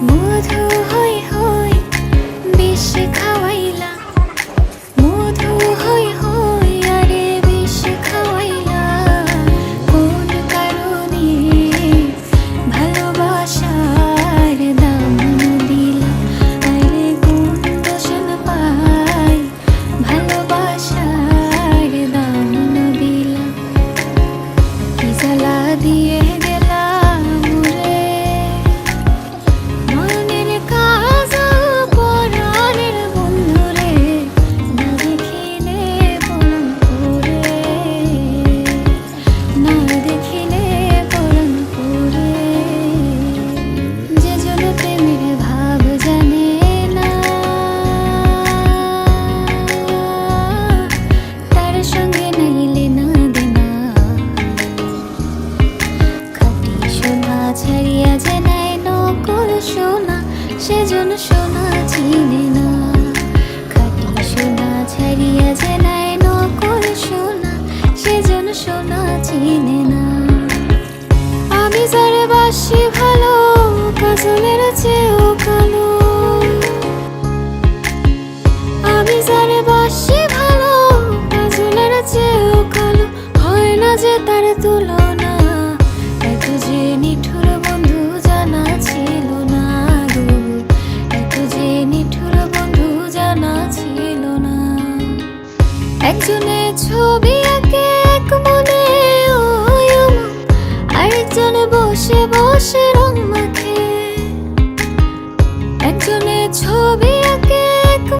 木头 ছাড়িয়া যে নেয় নকল সোনা সোনা চিনে না। খাটি সোনা ছাড়িয়া যে নেয় নকল সোনা সোনা চিনে না। আমি যারে বাসি ভালো, কাজলের চেয়েও কালো। আমি যারে বাসি ভালো, কাজলের চেয়েও কালো। হয় না যে তার তুলো একজনে ছবি আঁকে আর বসে বসে